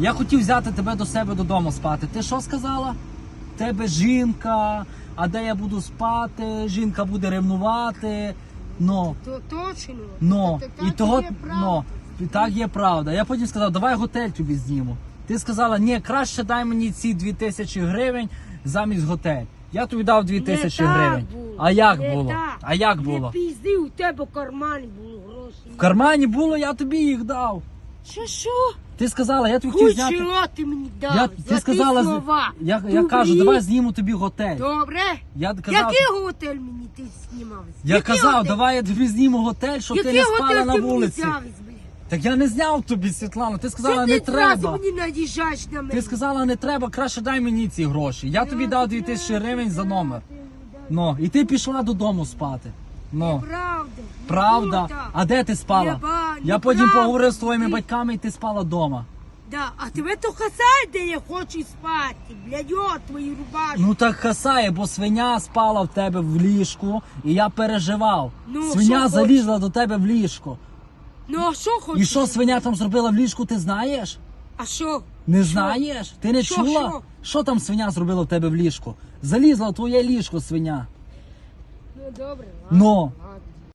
Я хотів взяти тебе до себе додому спати. Ти що сказала? Тебе жінка, а де я буду спати, жінка буде ревнувати. Ну, То точно. ну, Та- та- і так того, є правда. і так є правда. Я потім сказав, давай готель тобі зніму. Ти сказала, ні, краще дай мені ці 2000 гривень замість готель. Я тобі дав 2000 Не так гривень. було, А як не було? так. А як Не пізди, у тебе в кармані було гроші. В кармані було, я тобі їх дав. Що, що? Ти сказала, я тобі хотів зняти. Кучера ти мені дав. Я, ти сказала, ті з- слова. я, я Добрі. кажу, давай зніму тобі готель. Добре. Я казав, Який готель мені ти знімав? я Який казав, готель? давай я тобі зніму готель, щоб ти Який не спала готель на ти мені вулиці. взяв? Так я не зняв тобі, Світлана. Ти сказала, Що не ти зразу треба. мені наїжджаєш на мене? Ти сказала, не треба, краще дай мені ці гроші. Я тобі дав 2000 гривень за номер. Ну, і ти пішла додому спати. Ну, Правда. правда. А де ти спала? Я Я потім неправда. поговорив з твоїми Ти- батьками, і ти спала вдома. Да, а тебе то хасає, де я хочу спати. Блядь, от твої рубашки. Ну так хасає, бо свиня спала в тебе в ліжку, і я переживав. Ну, свиня що залізла до тебе в ліжко. Ну, а що хочеш? І що свиня там зробила в ліжку, ти знаєш? А що? Не знаєш? Ти не Що, чула? що? Що там свиня зробила в тебе в ліжку? Залізла в твоє ліжко свиня. Ну, добре, ладно. Ну. ладно.